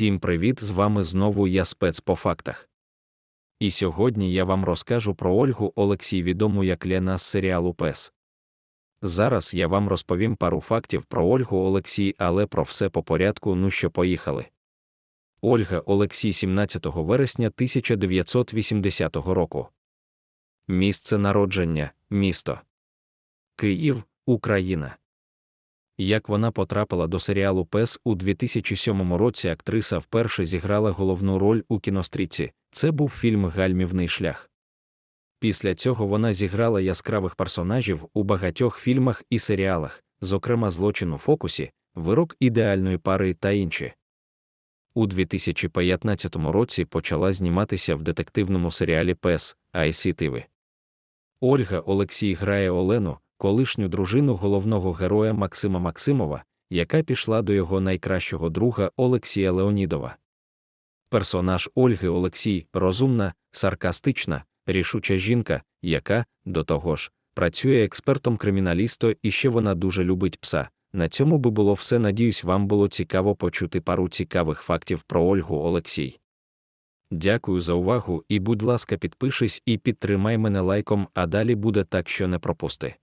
Всім привіт! З вами знову я спец по фактах. І сьогодні я вам розкажу про Ольгу Олексій, відому як Лена з серіалу Пес. Зараз я вам розповім пару фактів про Ольгу Олексій, але про все по порядку, ну що поїхали. Ольга Олексій 17 вересня 1980 року. Місце народження, місто Київ, Україна. Як вона потрапила до серіалу Пес у 2007 році, актриса вперше зіграла головну роль у кіностріці. Це був фільм Гальмівний шлях. Після цього вона зіграла яскравих персонажів у багатьох фільмах і серіалах, зокрема злочин у фокусі, вирок ідеальної пари та інші. У 2015 році почала зніматися в детективному серіалі Пес ICTV. Ольга Олексій грає Олену, колишню дружину головного героя Максима Максимова, яка пішла до його найкращого друга Олексія Леонідова. Персонаж Ольги Олексій розумна, саркастична, рішуча жінка, яка, до того ж, працює експертом криміналісто і ще вона дуже любить пса. На цьому би було все. Надіюсь, вам було цікаво почути пару цікавих фактів про Ольгу Олексій. Дякую за увагу і, будь ласка, підпишись і підтримай мене лайком, а далі буде так, що не пропусти.